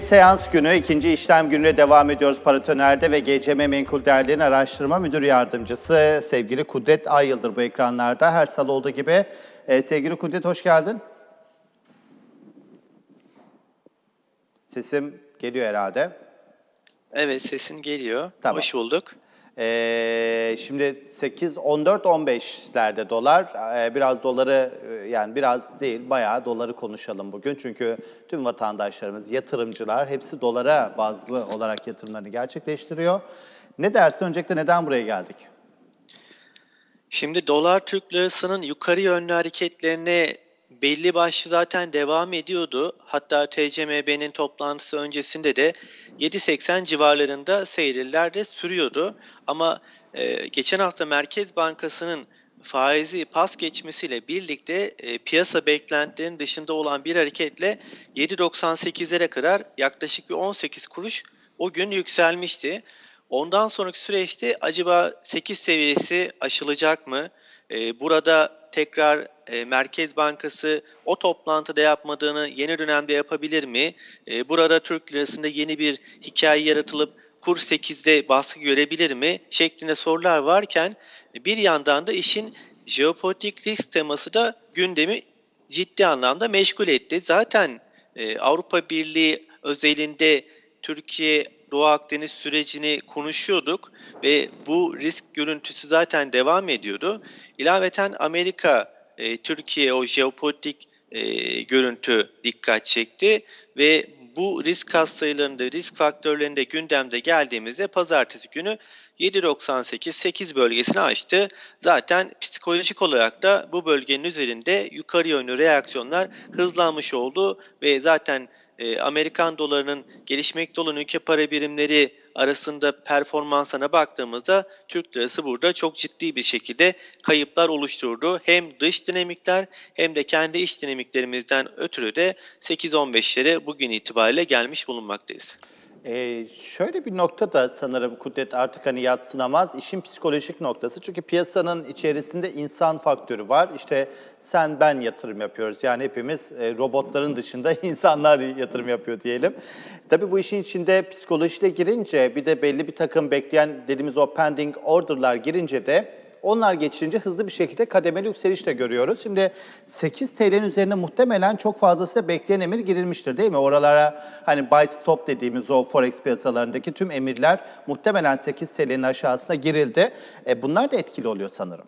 Seans günü, ikinci işlem gününe devam ediyoruz Paratoner'de ve GCM Menkul Değerlerin Araştırma Müdür Yardımcısı sevgili Kudret Ayıldır bu ekranlarda. Her salı olduğu gibi. Ee, sevgili Kudret hoş geldin. Sesim geliyor herhalde. Evet sesin geliyor. Tamam. Hoş bulduk. Ee, şimdi 8, 14, 15'lerde dolar. Ee, biraz doları e, yani biraz değil bayağı doları konuşalım bugün. Çünkü tüm vatandaşlarımız, yatırımcılar hepsi dolara bazlı olarak yatırımlarını gerçekleştiriyor. Ne dersin? Öncelikle neden buraya geldik? Şimdi dolar Türk lirasının yukarı yönlü hareketlerine belli başlı zaten devam ediyordu. Hatta TCMB'nin toplantısı öncesinde de 7.80 civarlarında seyirler de sürüyordu. Ama e, geçen hafta Merkez Bankası'nın faizi pas geçmesiyle birlikte e, piyasa beklentilerinin dışında olan bir hareketle 7.98'lere kadar yaklaşık bir 18 kuruş o gün yükselmişti. Ondan sonraki süreçte acaba 8 seviyesi aşılacak mı? Ee, burada tekrar e, Merkez Bankası o toplantıda yapmadığını yeni dönemde yapabilir mi? Ee, burada Türk lirasında yeni bir hikaye yaratılıp kur 8'de baskı görebilir mi? Şeklinde sorular varken bir yandan da işin jeopolitik risk teması da gündemi ciddi anlamda meşgul etti. Zaten e, Avrupa Birliği özelinde Türkiye Doğu Akdeniz sürecini konuşuyorduk ve bu risk görüntüsü zaten devam ediyordu. İlaveten Amerika, e, Türkiye o jeopolitik e, görüntü dikkat çekti ve bu risk katsayılarında, risk faktörlerinde gündemde geldiğimizde pazartesi günü 7.98-8 bölgesini aştı. Zaten psikolojik olarak da bu bölgenin üzerinde yukarı yönlü reaksiyonlar hızlanmış oldu ve zaten e, Amerikan dolarının gelişmekte olan ülke para birimleri arasında performansına baktığımızda Türk lirası burada çok ciddi bir şekilde kayıplar oluşturdu. Hem dış dinamikler hem de kendi iç dinamiklerimizden ötürü de 8-15'lere bugün itibariyle gelmiş bulunmaktayız. Ee, şöyle bir nokta da sanırım Kudret artık hani yatsınamaz. işin psikolojik noktası. Çünkü piyasanın içerisinde insan faktörü var. İşte sen ben yatırım yapıyoruz. Yani hepimiz e, robotların dışında insanlar yatırım yapıyor diyelim. Tabii bu işin içinde psikolojiyle girince bir de belli bir takım bekleyen dediğimiz o pending order'lar girince de onlar geçince hızlı bir şekilde kademeli yükseliş de görüyoruz. Şimdi 8 TL'nin üzerine muhtemelen çok fazlasıyla bekleyen emir girilmiştir değil mi? Oralara hani buy stop dediğimiz o forex piyasalarındaki tüm emirler muhtemelen 8 TL'nin aşağısına girildi. E, bunlar da etkili oluyor sanırım.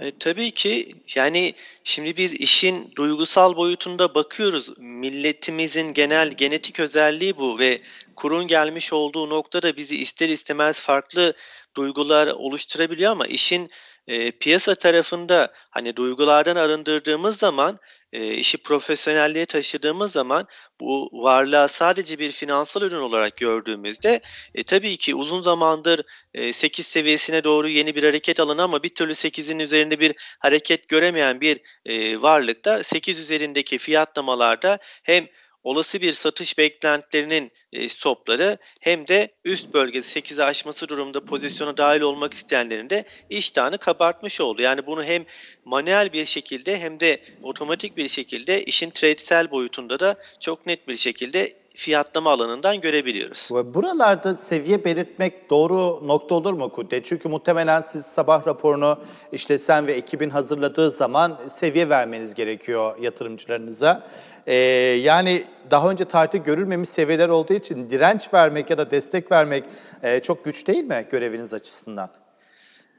E, tabii ki yani şimdi biz işin duygusal boyutunda bakıyoruz. Milletimizin genel genetik özelliği bu ve kurun gelmiş olduğu noktada bizi ister istemez farklı duygular oluşturabiliyor ama işin e, piyasa tarafında hani duygulardan arındırdığımız zaman e, işi profesyonelliğe taşıdığımız zaman bu varlığa sadece bir finansal ürün olarak gördüğümüzde e, tabii ki uzun zamandır e, 8 seviyesine doğru yeni bir hareket alanı ama bir türlü 8'in üzerinde bir hareket göremeyen bir e, varlıkta 8 üzerindeki fiyatlamalarda hem olası bir satış beklentilerinin e, stopları hem de üst bölgesi 8'i aşması durumda pozisyona dahil olmak isteyenlerin de iştahını kabartmış oldu. Yani bunu hem manuel bir şekilde hem de otomatik bir şekilde işin tradesel boyutunda da çok net bir şekilde fiyatlama alanından görebiliyoruz. Buralarda seviye belirtmek doğru nokta olur mu Kudret? Çünkü muhtemelen siz sabah raporunu işte sen ve ekibin hazırladığı zaman seviye vermeniz gerekiyor yatırımcılarınıza. Ee, yani daha önce tarihte görülmemiş seviyeler olduğu için direnç vermek ya da destek vermek e, çok güç değil mi göreviniz açısından?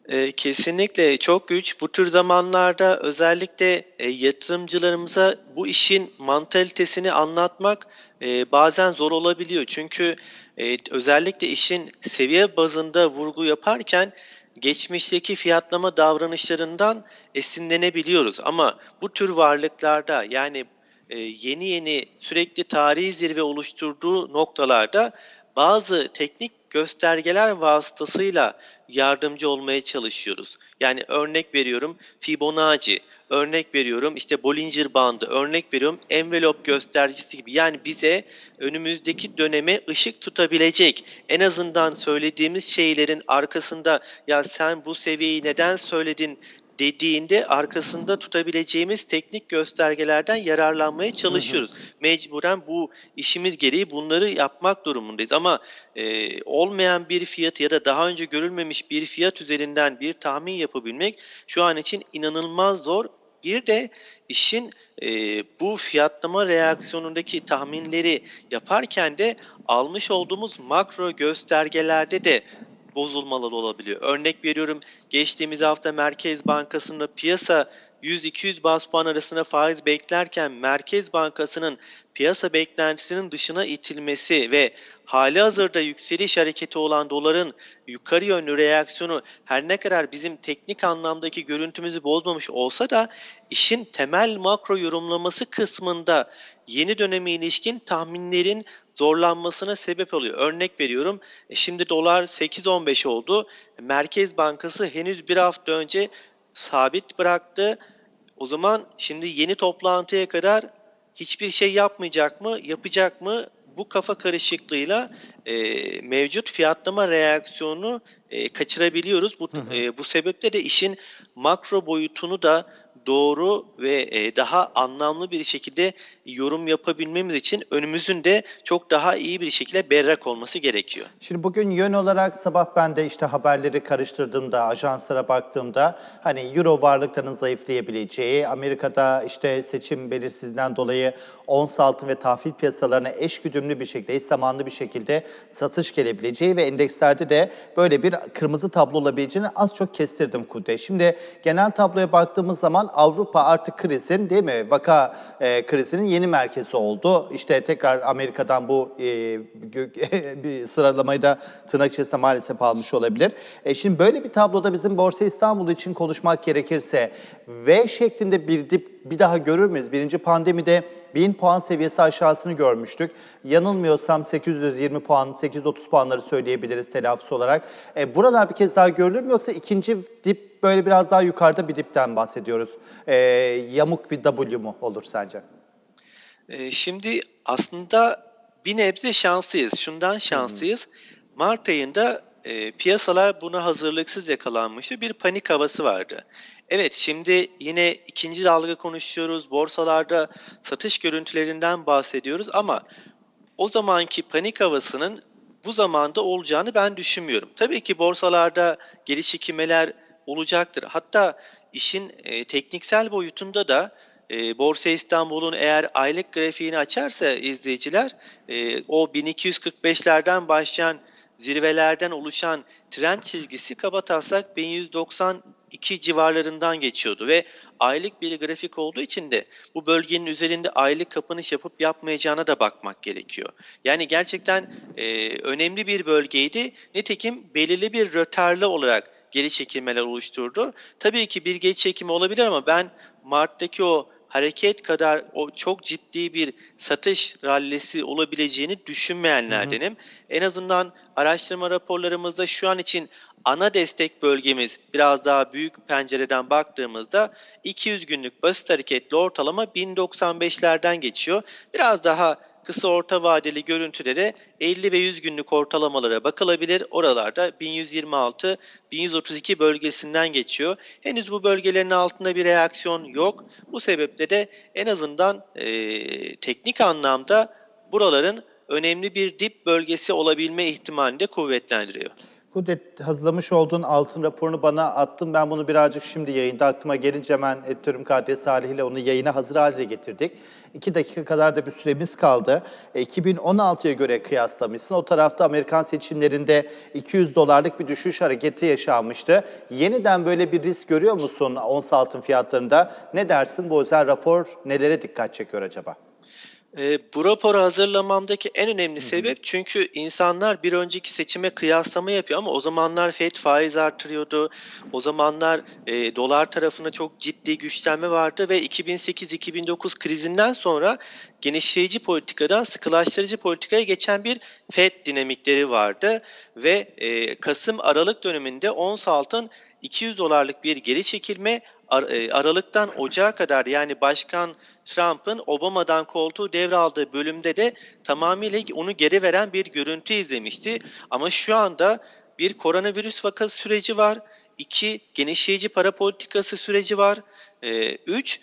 E, kesinlikle çok güç. Bu tür zamanlarda özellikle e, yatırımcılarımıza bu işin mantalitesini anlatmak e, bazen zor olabiliyor. Çünkü e, özellikle işin seviye bazında vurgu yaparken geçmişteki fiyatlama davranışlarından esinlenebiliyoruz. Ama bu tür varlıklarda yani e, yeni yeni sürekli tarihi zirve oluşturduğu noktalarda bazı teknik göstergeler vasıtasıyla yardımcı olmaya çalışıyoruz. Yani örnek veriyorum Fibonacci, örnek veriyorum işte Bollinger bandı, örnek veriyorum envelope göstergesi gibi. Yani bize önümüzdeki döneme ışık tutabilecek en azından söylediğimiz şeylerin arkasında ya sen bu seviyeyi neden söyledin dediğinde arkasında tutabileceğimiz teknik göstergelerden yararlanmaya çalışıyoruz. Mecburen bu işimiz gereği bunları yapmak durumundayız. Ama e, olmayan bir fiyat ya da daha önce görülmemiş bir fiyat üzerinden bir tahmin yapabilmek şu an için inanılmaz zor. Bir de işin e, bu fiyatlama reaksiyonundaki tahminleri yaparken de almış olduğumuz makro göstergelerde de bozulmalar olabiliyor. Örnek veriyorum geçtiğimiz hafta Merkez Bankası'nda piyasa 100-200 bas puan arasında faiz beklerken Merkez Bankası'nın piyasa beklentisinin dışına itilmesi ve hali hazırda yükseliş hareketi olan doların yukarı yönlü reaksiyonu her ne kadar bizim teknik anlamdaki görüntümüzü bozmamış olsa da işin temel makro yorumlaması kısmında yeni döneme ilişkin tahminlerin zorlanmasına sebep oluyor. Örnek veriyorum e şimdi dolar 8.15 oldu. Merkez Bankası henüz bir hafta önce sabit bıraktı. O zaman şimdi yeni toplantıya kadar hiçbir şey yapmayacak mı, yapacak mı? Bu kafa karışıklığıyla e, mevcut fiyatlama reaksiyonunu e, kaçırabiliyoruz. Bu, e, bu sebeple de işin makro boyutunu da doğru ve e, daha anlamlı bir şekilde yorum yapabilmemiz için önümüzün de çok daha iyi bir şekilde berrak olması gerekiyor. Şimdi bugün yön olarak sabah ben de işte haberleri karıştırdığımda, ajanslara baktığımda hani euro varlıklarının zayıflayabileceği, Amerika'da işte seçim belirsizliğinden dolayı ons altın ve tahvil piyasalarına eş güdümlü bir şekilde, eş zamanlı bir şekilde satış gelebileceği ve endekslerde de böyle bir kırmızı tablo olabileceğini az çok kestirdim Kudde. Şimdi genel tabloya baktığımız zaman Avrupa artık krizin değil mi? Vaka e, krizinin yeni merkezi oldu. İşte tekrar Amerika'dan bu e, bir sıralamayı da tırnak içerisinde maalesef almış olabilir. E, şimdi böyle bir tabloda bizim Borsa İstanbul için konuşmak gerekirse V şeklinde bir dip bir daha görür müyüz? Birinci pandemide 1000 puan seviyesi aşağısını görmüştük. Yanılmıyorsam 820 puan, 830 puanları söyleyebiliriz telafisi olarak. E, buralar bir kez daha görülür mü yoksa ikinci dip böyle biraz daha yukarıda bir dipten bahsediyoruz? E, yamuk bir W mu olur sence? Ee, Şimdi aslında bir nebze şanslıyız. Şundan şanslıyız. Mart ayında e, piyasalar buna hazırlıksız yakalanmıştı. Bir panik havası vardı. Evet şimdi yine ikinci dalga konuşuyoruz. Borsalarda satış görüntülerinden bahsediyoruz ama o zamanki panik havasının bu zamanda olacağını ben düşünmüyorum. Tabii ki borsalarda geliş çekilmeler olacaktır. Hatta işin e, tekniksel boyutunda da e, Borsa İstanbul'un eğer aylık grafiğini açarsa izleyiciler e, o 1245'lerden başlayan zirvelerden oluşan trend çizgisi kabataslak 1192 civarlarından geçiyordu ve aylık bir grafik olduğu için de bu bölgenin üzerinde aylık kapanış yapıp yapmayacağına da bakmak gerekiyor. Yani gerçekten e, önemli bir bölgeydi. Nitekim belirli bir rötarlı olarak geri çekilmeler oluşturdu. Tabii ki bir geri çekimi olabilir ama ben Mart'taki o hareket kadar o çok ciddi bir satış rallisi olabileceğini düşünmeyenlerdenim. En azından araştırma raporlarımızda şu an için ana destek bölgemiz biraz daha büyük pencereden baktığımızda 200 günlük basit hareketli ortalama 1095'lerden geçiyor. Biraz daha kısa orta vadeli görüntülere 50 ve 100 günlük ortalamalara bakılabilir. Oralarda 1126, 1132 bölgesinden geçiyor. Henüz bu bölgelerin altında bir reaksiyon yok. Bu sebeple de en azından eee, teknik anlamda buraların önemli bir dip bölgesi olabilme ihtimalini de kuvvetlendiriyor. Kudret hazırlamış olduğun altın raporunu bana attın. Ben bunu birazcık şimdi yayında aklıma gelince hemen Editörüm KD Salih ile onu yayına hazır hale getirdik. İki dakika kadar da bir süremiz kaldı. E, 2016'ya göre kıyaslamışsın. O tarafta Amerikan seçimlerinde 200 dolarlık bir düşüş hareketi yaşanmıştı. Yeniden böyle bir risk görüyor musun ons altın fiyatlarında? Ne dersin? Bu özel rapor nelere dikkat çekiyor acaba? E, bu raporu hazırlamamdaki en önemli sebep çünkü insanlar bir önceki seçime kıyaslama yapıyor ama o zamanlar FED faiz artırıyordu. O zamanlar e, dolar tarafında çok ciddi güçlenme vardı ve 2008-2009 krizinden sonra genişleyici politikadan sıkılaştırıcı politikaya geçen bir FED dinamikleri vardı ve e, Kasım-Aralık döneminde ons altın 200 dolarlık bir geri çekilme Ar- e, Aralık'tan Ocağa kadar yani Başkan Trump'ın Obama'dan koltuğu devraldığı bölümde de tamamıyla onu geri veren bir görüntü izlemişti. Ama şu anda bir koronavirüs vakası süreci var. 2. Genişleyici para politikası süreci var. 3.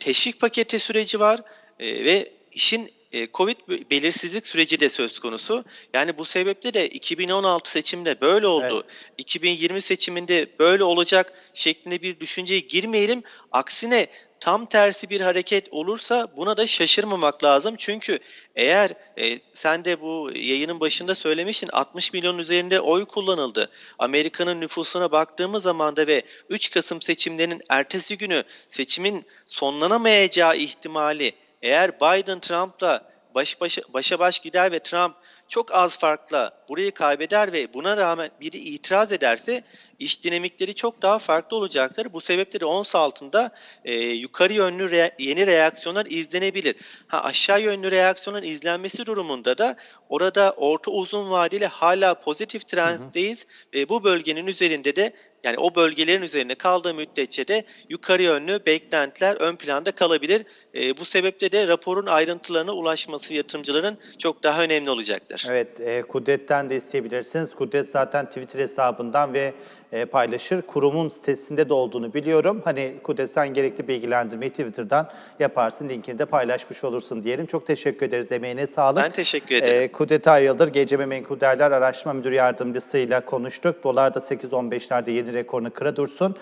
Teşvik paketi süreci var. E, ve işin e, Covid belirsizlik süreci de söz konusu. Yani bu sebeple de 2016 seçiminde böyle oldu. 2020 seçiminde böyle olacak şeklinde bir düşünceye girmeyelim. Aksine tam tersi bir hareket olursa buna da şaşırmamak lazım. Çünkü eğer e, sen de bu yayının başında söylemiştin 60 milyon üzerinde oy kullanıldı. Amerika'nın nüfusuna baktığımız zaman da ve 3 Kasım seçimlerinin ertesi günü seçimin sonlanamayacağı ihtimali eğer Biden Trump'la baş başa, başa baş gider ve Trump çok az farkla burayı kaybeder ve buna rağmen biri itiraz ederse iş dinamikleri çok daha farklı olacaktır. Bu sebeple ons altında e, yukarı yönlü re- yeni reaksiyonlar izlenebilir. Ha aşağı yönlü reaksiyonun izlenmesi durumunda da orada orta uzun vadeli hala pozitif trenddeyiz ve bu bölgenin üzerinde de yani o bölgelerin üzerinde kaldığı müddetçe de yukarı yönlü beklentiler ön planda kalabilir. E, bu sebeple de raporun ayrıntılarına ulaşması yatırımcıların çok daha önemli olacaktır. Evet, e, Kudret'ten de isteyebilirsiniz. Kudret zaten Twitter hesabından ve e, paylaşır. Kurumun sitesinde de olduğunu biliyorum. Hani Kudret sen gerekli bilgilendirmeyi Twitter'dan yaparsın. Linkini de paylaşmış olursun diyelim. Çok teşekkür ederiz. Emeğine sağlık. Ben teşekkür ederim. E, Kudret Ayyıldır, GCM Menkul Değerler Araştırma Müdür Yardımcısıyla konuştuk. Dolar da 8.15'lerde yeni rekorunu kıra dursun.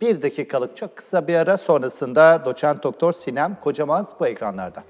Bir dakikalık çok kısa bir ara sonrasında doçent doktor Sinem Kocamaz bu ekranlarda.